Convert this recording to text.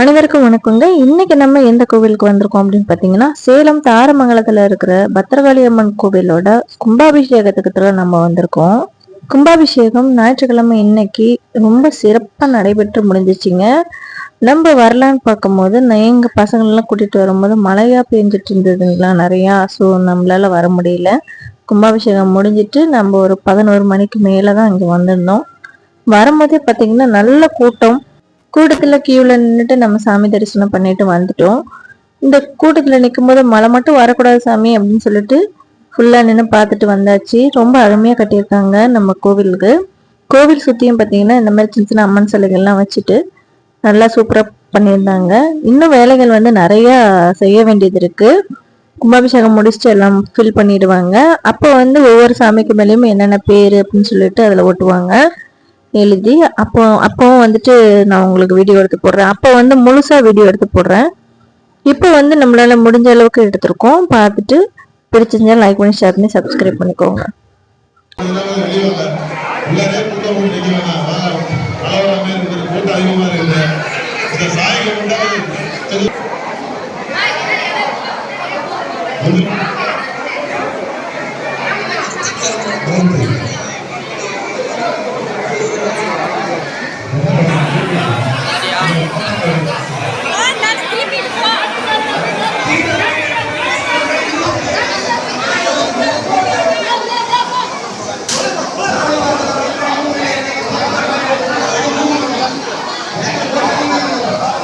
அனைவருக்கும் வணக்கங்க. இன்னைக்கு நம்ம எந்த கோவிலுக்கு வந்திருக்கோம் அப்படின்னு பார்த்தீங்கன்னா சேலம் தாரமங்கலத்தில் இருக்கிற பத்திரகாளி அம்மன் கோவிலோட கும்பாபிஷேகத்துக்கு தான் நம்ம வந்திருக்கோம். கும்பாபிஷேகம் ஞாயிற்றுக்கிழமை இன்னைக்கு ரொம்ப சிறப்பாக நடைபெற்று முடிஞ்சிச்சுங்க. நம்ம வரலான்னு பார்க்கும்போது நான் எங்கள் பசங்களெல்லாம் கூட்டிகிட்டு வரும்போது மழையாக பேஞ்சிட்டு இருந்ததுங்களா நிறையா. ஸோ நம்மளால் வர முடியல. கும்பாபிஷேகம் முடிஞ்சிட்டு நம்ம ஒரு பதினோரு மணிக்கு மேலே தான் இங்கே வந்திருந்தோம். வரும்போதே பார்த்தீங்கன்னா நல்ல கூட்டம். கூட்டத்தில் கியூவில் நின்றுட்டு நம்ம சாமி தரிசனம் பண்ணிட்டு வந்துட்டோம். இந்த கூட்டத்தில் நிற்கும் போது மழை மட்டும் வரக்கூடாது சாமி அப்படின்னு சொல்லிட்டு ஃபுல்லாக நின்று பார்த்துட்டு வந்தாச்சு. ரொம்ப அருமையாக கட்டியிருக்காங்க நம்ம கோவிலுக்கு. கோவில் சுற்றியும் பார்த்தீங்கன்னா இந்த மாதிரி சின்ன சின்ன அம்மன் சிலைகள்லாம் வச்சுட்டு நல்லா சூப்பராக பண்ணியிருந்தாங்க. இன்னும் வேலைகள் வந்து நிறையா செய்ய வேண்டியது இருக்குது கும்பாபிஷேகம் முடிச்சுட்டு எல்லாம் ஃபில் பண்ணிடுவாங்க. அப்போ வந்து ஒவ்வொரு சாமிக்கு மேலேயும் என்னென்ன பேர் அப்படின்னு சொல்லிட்டு அதில் ஓட்டுவாங்க எழுதி அப்போ அப்போவும் வந்துட்டு நான் உங்களுக்கு வீடியோ எடுத்து போடுறேன். அப்போ வந்து முழுசாக வீடியோ எடுத்து போடுறேன். இப்போ வந்து நம்மளால் முடிஞ்ச அளவுக்கு எடுத்திருக்கோம். பார்த்துட்டு பிடிச்சிருந்தா லைக் பண்ணி ஷேர் பண்ணி சப்ஸ்கிரைப் பண்ணிக்கோங்க. Thank you. Amém.